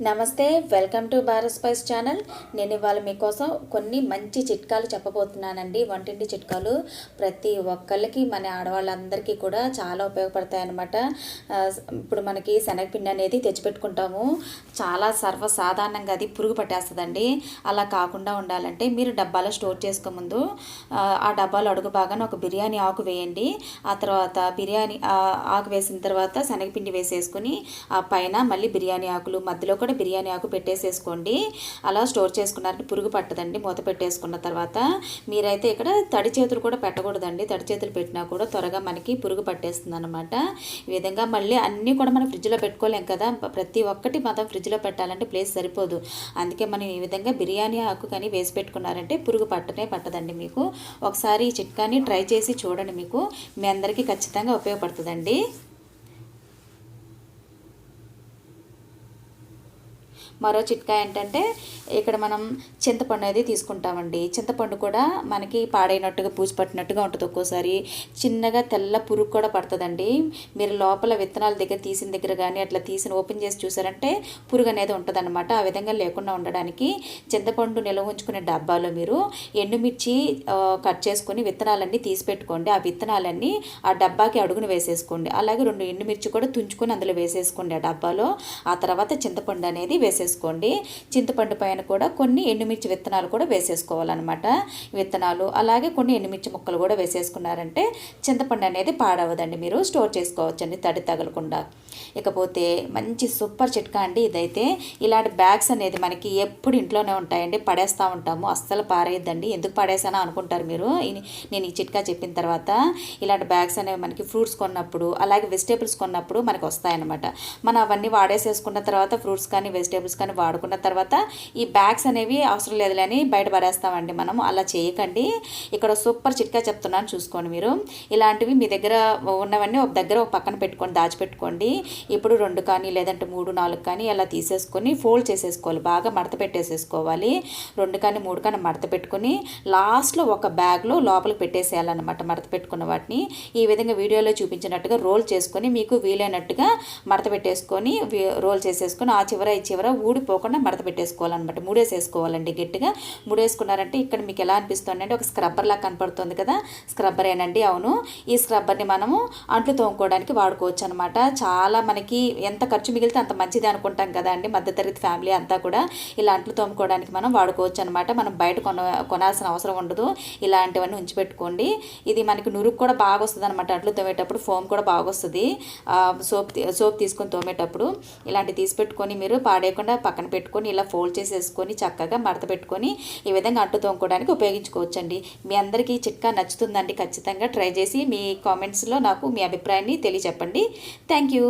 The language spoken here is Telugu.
నమస్తే welcome to Bharat spice channel. నేను ఇవాళ మీకోసం కొన్ని మంచి చిట్కాలు చెప్పబోతున్నానండి. వంటింటి చిట్కాలు ప్రతి ఒక్కళ్ళకి మన ఆడవాళ్ళందరికీ కూడా చాలా ఉపయోగపడతాయి అన్నమాట ఇప్పుడు మనకి శనగపిండి అనేది తెచ్చిపెట్టుకుంటాము. చాలా సర్వసాధారణంగా అది పురుగు పట్టేస్తుందండి. అలా కాకుండా ఉండాలంటే మీరు డబ్బాలో స్టోర్ చేసుకో ముందు ఆ, డబ్బాలో అడుగు బాగానే ఒక బిర్యానీ ఆకు వేయండి. ఆ తర్వాత బిర్యానీ ఆ, ఆకు వేసిన తర్వాత శనగపిండి వేసేసుకుని ఆ పైన మళ్ళీ బిర్యానీ ఆకులు మధ్యలో కూడా బిర్యానీ ఆకు పెట్టేసేసుకోండి. అలా స్టోర్ చేసుకున్నారంటే పురుగు పట్టదండి మూత పెట్టేసుకున్న తర్వాత. మీరైతే ఇక్కడ తడి చేతులు కూడా పెట్టకూడదండి. తడి చేతులు పెట్టినా కూడా త్వరగా మనకి పురుగు పట్టేస్తుంది అనమాట ఈ విధంగా మళ్ళీ అన్నీ కూడా మనం ఫ్రిడ్జ్లో పెట్టుకోలేం కదా. ప్రతి ఒక్కటి మనం ఫ్రిడ్జ్లో పెట్టాలంటే ప్లేస్ సరిపోదు. అందుకే మనం ఈ విధంగా బిర్యానీ ఆకు కానీ వేసి పెట్టుకున్నారంటే పురుగు పట్టనే పట్టదండి మీకు. ఒకసారి ఈ చిట్కాని ట్రై చేసి చూడండి మీకు. మీ అందరికీ ఖచ్చితంగా ఉపయోగపడుతుందండి. మరో చిట్కా ఏంటంటే ఇక్కడ మనం చింతపండు అనేది తీసుకుంటామండి. చింతపండు కూడా మనకి పాడైనట్టుగా పూసి పట్టినట్టుగా ఉంటుంది ఒక్కోసారి. చిన్నగా తెల్ల పురుగు కూడా పడుతుందండి. మీరు లోపల విత్తనాల దగ్గర తీసిన దగ్గర కానీ అట్లా తీసిన ఓపెన్ చేసి చూసారంటే పురుగు అనేది ఉంటుంది ఆ విధంగా లేకుండా ఉండడానికి చింతపండు నిల్వ ఉంచుకునే డబ్బాలో మీరు ఎండుమిర్చి కట్ చేసుకొని విత్తనాలన్నీ తీసి పెట్టుకోండి. ఆ విత్తనాలన్నీ ఆ డబ్బాకి అడుగును వేసేసుకోండి. అలాగే రెండు ఎండుమిర్చి కూడా తుంచుకొని అందులో వేసేసుకోండి ఆ డబ్బాలో. ఆ తర్వాత చింతపండు అనేది వేసేసుకోండి. చింతపండు పైన కూడా కొన్ని ఎండుమిర్చి విత్తనాలు కూడా వేసేసుకోవాలన్నమాట. విత్తనాలు అలాగే కొన్ని ఎండుమిర్చి ముక్కలు కూడా వేసేసుకున్నారంటే చింతపండు అనేది పాడవదండి మీరు. స్టోర్ చేసుకోవచ్చండి తడి తగలకుండా. ఇకపోతే మంచి సూపర్ చిట్కా అండి ఇదైతే. ఇలాంటి బ్యాగ్స్ అనేది మనకి ఎప్పుడు ఇంట్లోనే ఉంటాయండి. పడేస్తూ ఉంటాము. అస్సలు పారేయద్దండి. ఎందుకు పడేసానో అనుకుంటారు మీరు. నేను ఈ చిట్కా చెప్పిన తర్వాత ఇలాంటి బ్యాగ్స్ అనేవి మనకి ఫ్రూట్స్ కొన్నప్పుడు అలాగే వెజిటేబుల్స్ కొన్నప్పుడు మనకి వస్తాయన్నమాట. మనం అవన్నీ వాడేసేసుకున్న తర్వాత ఫ్రూట్స్ కానీ వెజిటేబుల్స్ కానీ వాడుకున్న తర్వాత ఈ బ్యాగ్స్ అనేవి అవసరం లేదులే అని బయట పడేస్తామండి మనం అలా చేయకండి. ఇక్కడ సూపర్ చిట్కా చెప్తున్నాను చూసుకోండి మీరు. ఇలాంటివి మీ దగ్గర ఉన్నవన్నీ ఒక దగ్గర ఒక పక్కన పెట్టుకొని దాచిపెట్టుకోండి. ఇప్పుడు రెండు కానీ లేదంటే మూడు నాలుగు కానీ అలా తీసేసుకొని ఫోల్డ్ చేసేసుకోవాలి. బాగా మడత పెట్టేసేసుకోవాలి. రెండు కానీ మూడు కానీ మడత పెట్టుకొని లాస్ట్లో ఒక బ్యాగ్లో లోపలికి పెట్టేసేయాలన్నమాట మడత పెట్టుకున్న వాటిని. ఈ విధంగా వీడియోలో చూపించినట్టుగా రోల్ చేసుకొని మీకు వీలైనట్టుగా మడత పెట్టేసుకొని రోల్ చేసేసుకొని ఆ చివర ఈ చివర ఊడిపోకుండా మడత పెట్టేసుకోవాలన్నమాట. మూడేసేసుకోవాలండి గట్టిగా. మూడేసుకున్నారంటే ఇక్కడ మీకు ఎలా అనిపిస్తుంది అంటే ఒక స్క్రబ్బర్ లాగా కనపడుతుంది కదా. స్క్రబ్బర్ ఏనండి అవును. ఈ స్క్రబ్బర్ని మనము అంట్లు తోముకోవడానికి వాడుకోవచ్చు అనమాట చాలా మనకి ఎంత ఖర్చు మిగిలితే అంత మంచిది అనుకుంటాం కదా అండి. మధ్యతరగతి ఫ్యామిలీ అంతా కూడా ఇలా అంట్లు తోముకోవడానికి మనం వాడుకోవచ్చు అనమాట మనం బయట కొన కొనాల్సిన అవసరం ఉండదు. ఇలాంటివన్నీ ఉంచిపెట్టుకోండి ఇది మనకి నురుగు కూడా బాగా వస్తుంది అనమాట అంట్లు తోమేటప్పుడు. ఫోమ్ కూడా బాగా వస్తుంది సోప్ సోప్ తీసుకొని తోమేటప్పుడు. ఇలాంటివి తీసి పెట్టుకొని మీరు పాడే లేకుండా పక్కన పెట్టుకొని ఇలా ఫోల్డ్ చేసేసుకొని చక్కగా మడత పెట్టుకొని ఈ విధంగా అంటు తోముకోవడానికి ఉపయోగించుకోవచ్చండి. మీ అందరికీ చిట్కా నచ్చుతుందండి ఖచ్చితంగా ట్రై చేసి మీ కామెంట్స్లో నాకు మీ అభిప్రాయాన్ని తెలియచెప్పండి. Thank you.